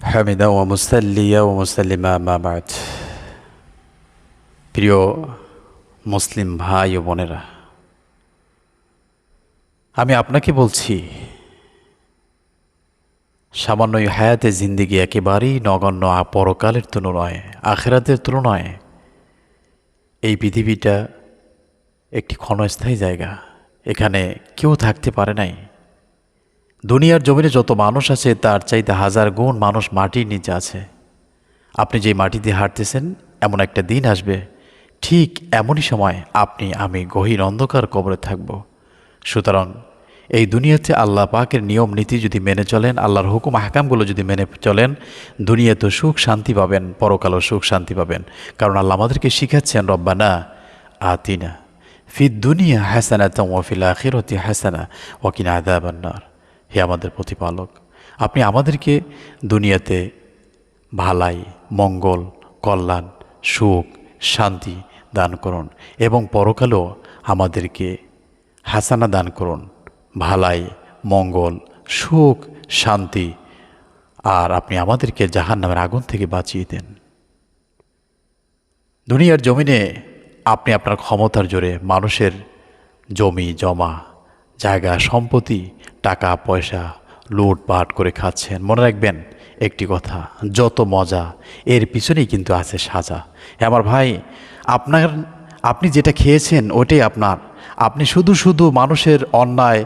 হামিদা ও মুসাল্লিয়া ও মুসাল্লিমা মামাত প্রিয় মুসলিম ভাই ও বোনেরা, আমি আপনাকে বলছি সামান্য হায়াতে জিন্দিগি একেবারেই নগণ্য পরকালের তুলনায়, আখেরাতের তুলনায় এই পৃথিবীটা একটি ক্ষণস্থায়ী জায়গা। এখানে কেউ থাকতে পারে নাই। দুনিয়ার জমিনে যত মানুষ আছে, তার চাইতে হাজার গুণ মানুষ মাটির নিচে আছে। আপনি যে মাটি দিয়ে হাঁটতেছেন, এমন একটা দিন আসবে। ঠিক এমনই সময় আপনি, আমি গহীর অন্ধকার কবরে থাকব। সুতরাং এই দুনিয়াতে আল্লাহ পাকের নিয়ম, নীতি যদি মেনে চলেন, আল্লাহর হুকুম হাকামগুলো যদি মেনে চলেন, দুনিয়াতে সুখ শান্তি পাবেন, পরকালও সুখ শান্তি পাবেন। কারণ আল্লাহ আমাদেরকে শিখাচ্ছেন, রব্বানা আতিনা ফি দুনিয়া হাসানা তমফিল আখিরতি হাসানা ওয়াকিনা আদাবান্নার হে আমাদের প্রতিপালক, আপনি আমাদেরকে দুনিয়াতে ভালাই, মঙ্গল, কল্যাণ, সুখ, শান্তি দান করুন এবং পরকালেও আমাদেরকে হাসানা দান করুন, ভালাই, মঙ্গল, সুখ, শান্তি, আর আপনি আমাদেরকে জাহান নামের আগুন থেকে বাঁচিয়ে দেন। দুনিয়ার জমিনে আপনি আপনার ক্ষমতার জোরে মানুষের জমি জমা জায়গা, সম্পত্তি, টাকা, পয়সা লুটপাট করে খাচ্ছেন। মনে রাখবেন একটি কথা, যত মজা, এর পিছনেই কিন্তু আছে সাজা। হ্যাঁ আমার ভাই, আপনার, আপনি যেটা খেয়েছেন ওটাই আপনার। আপনি শুধু শুধু মানুষের অন্যায়,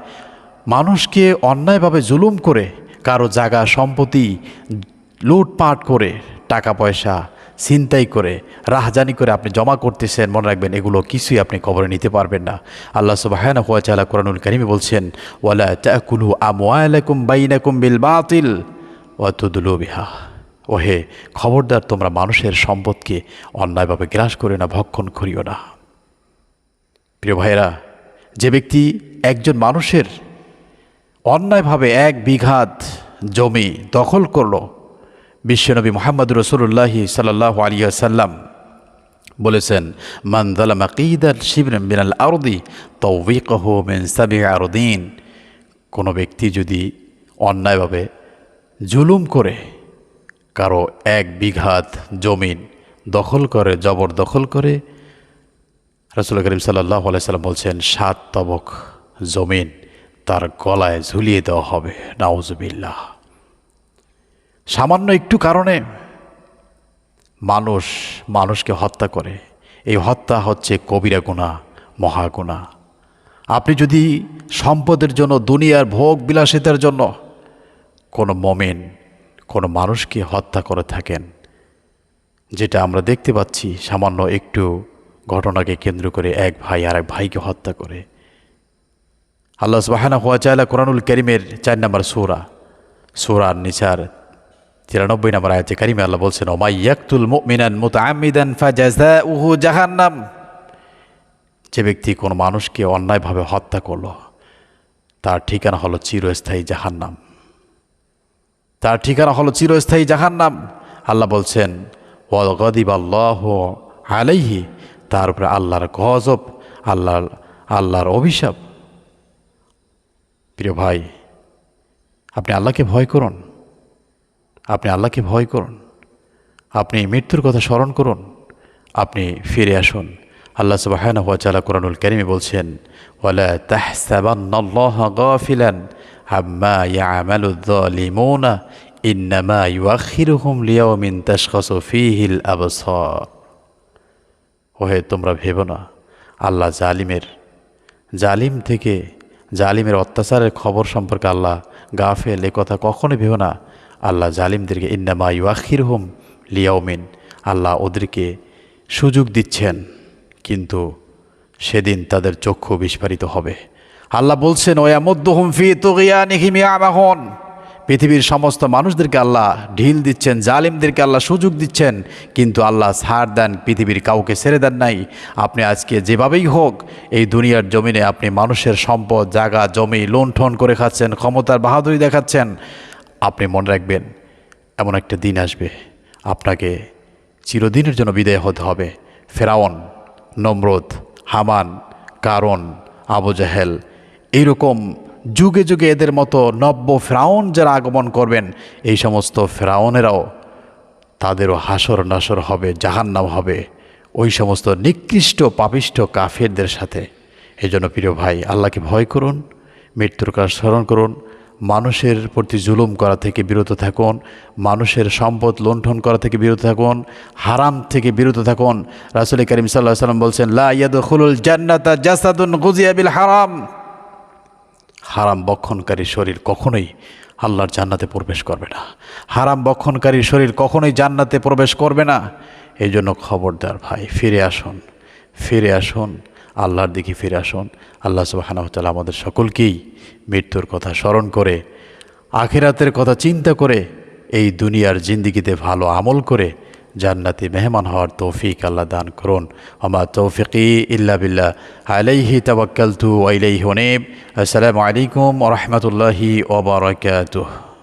মানুষকে অন্যায়ভাবে জুলুম করে, কারও জায়গা, সম্পত্তি লুটপাট করে, টাকা, পয়সা ছিনতাই করে, রাহজানি করে আপনি জমা করতেছেন, মনে রাখবেন এগুলো কিছুই আপনি কবরে নিতে পারবেন না। আল্লাহ সুবাহানা হুয়া চালা কোরআনুল কারিমে বলছেন, ওয়ালা তাকুলু আমওয়ালাকুম বাইনাকুম বিল বাতিল ওয়াতুদুলু বিহা। ওহে খবরদার, তোমরা মানুষের সম্পদকে অন্যায়ভাবে গ্রাস করে না, ভক্ষণ করিও না। প্রিয় ভাইয়েরা, যে ব্যক্তি একজন মানুষের অন্যায়ভাবে এক বিঘাত জমি দখল করল বিশ্বনবী মোহাম্মদ রসুল্লাহি সাল্লাহ আলিয়া সাল্লাম বলেছেন, মান দালামা কিদাল শিবরম বিনাল আরদি তৌবিকহ মিন সাবি আরদিন। কোনো ব্যক্তি যদি অন্যায়ভাবে জুলুম করে, কারও এক বিঘাত জমিন দখল করে জবরদখল করে, রসুল করিম সাল্লাহ সাল্লাম বলছেন, সাত তবক জমিন তার গলায় ঝুলিয়ে দেওয়া হবে। নাউজুবিল্লাহ। সামান্য একটু কারণে মানুষ মানুষকে হত্যা করে। এই হত্যা হচ্ছে কবিরা গুণা মহাগুণা আপনি যদি সম্পদের জন্য, দুনিয়ার ভোগ বিলাসিতার জন্য কোনো মমেন, কোনো মানুষকে হত্যা করে থাকেন, যেটা আমরা দেখতে পাচ্ছি সামান্য একটু ঘটনাকে কেন্দ্র করে এক ভাই আর এক ভাইকে হত্যা করে। আল্লাহ সুবাহানা হুয়া চাইলা কোরআনুল করিমের চার নম্বর সুরা, সুরার নিচার তিরানব্বই নম্বর আয়াতে কারিমে আল্লাহ বলছেন ওমাই ইয়াকতুল মুমিনান মুতাআম্মিদান ফাজাযাউহু জাহান্নাম যে ব্যক্তি কোনো মানুষকে অন্যায়ভাবে হত্যা করল, তার ঠিকানা হলো চিরস্থায়ী জাহান্নাম। তার ঠিকানা হলো চিরস্থায়ী জাহান্নাম। আল্লাহ বলছেন, ওয়াল আল্লাহ আলাইহি তার উপরে আল্লাহর গজব, আল্লাহর আল্লাহর অভিশাপ। প্রিয় ভাই, আপনি আল্লাহকে ভয় করুন। আপনি আল্লাহকে ভয় করুন। আপনি মৃত্যুর কথা স্মরণ করুন। আপনি ফিরে আসুন। আল্লাহ সুবাহান হুয়া চালা কোরআনুল কারিমে বলছেন ওহে, তোমরা ভেবো না, আল্লাহ জালিমের, জালিম থেকে জালিমের অত্যাচারের খবর সম্পর্কে আল্লাহ গাফেল এ কথা কখনোই ভেবো না। আল্লাহ জালিমদেরকে ইন্নামা ইউআখির হোম লিয়াউমিন আল্লাহ ওদেরকে সুযোগ দিচ্ছেন, কিন্তু সেদিন তাদের চক্ষু বিস্ফারিত হবে। আল্লাহ বলছেন, ওয়া মদ্দহুম ফি তুগিয়ানিহিম ইয়ামাহুন। পৃথিবীর সমস্ত মানুষদেরকে আল্লাহ ঢিল দিচ্ছেন, জালিমদেরকে আল্লাহ সুযোগ দিচ্ছেন, কিন্তু আল্লাহ ছাড় দেন পৃথিবীর কাউকে, ছেড়ে দেন নাই। আপনি আজকে যেভাবেই হোক, এই দুনিয়ার জমিনে আপনি মানুষের সম্পদ, জায়গা, জমি লুণ্ঠন করে খাচ্ছেন, ক্ষমতার বাহাদুরি দেখাচ্ছেন। আপনি মনে রাখবেন, এমন একটা দিন আসবে। আপনাকে চিরদিনের জন্য বিদায় হতে হবে। ফেরাউন, নমরুদ, হামান কারণ আবু জাহেল, এইরকম যুগে যুগে এদের মতো নব্য ফেরাউন যারা আগমন করবেন, এই সমস্ত ফেরাউনেরাও তাদেরও হাসর নাসর হবে, জাহান্নাম হবে। ওই সমস্ত নিকৃষ্ট পাপিষ্ট কাফেরদের সাথে। এই জন্য প্রিয় ভাই, আল্লাহকে ভয় করুন, মৃত্যুর কাজ স্মরণ করুন। মানুষের প্রতি জুলুম করা থেকে বিরত থাকুন, মানুষের সম্পদ লুণ্ঠন করা থেকে বিরত থাকুন, হারাম থেকে বিরত থাকুন। রাসুল করিম সাল্লাহ সাল্লাম বলছেন, লা ইয়াদখুলুল জান্নাতা জাসাদুন গুজিয়া বিল হারাম। হারাম বক্ষণকারী শরীর কখনোই আল্লাহর জান্নাতে প্রবেশ করবে না। হারাম বক্ষণকারী শরীর কখনোই জান্নাতে প্রবেশ করবে না। এই জন্য খবরদার ভাই, ফিরে আসুন ফিরে আসুন। আল্লাহর দিকে ফিরে আসুন। আল্লাহ সুবাহানাহতাল আমাদের সকলকেই মৃত্যুর কথা স্মরণ করে, আখেরাতের কথা চিন্তা করে, এই দুনিয়ার জিন্দিগিতে ভালো আমল করে জান্নাতি মেহমান হওয়ার তৌফিক আল্লাহ দান করুন। আমা তৌফিকি ইল্লা বিল্লাহ। আলাইহি তাবাক্কালতু ওয়াইলাইহি ওয়ানিব আসসালামু আলাইকুম ওয়া রাহমাতুল্লাহি ওয়া বারাকাতুহু।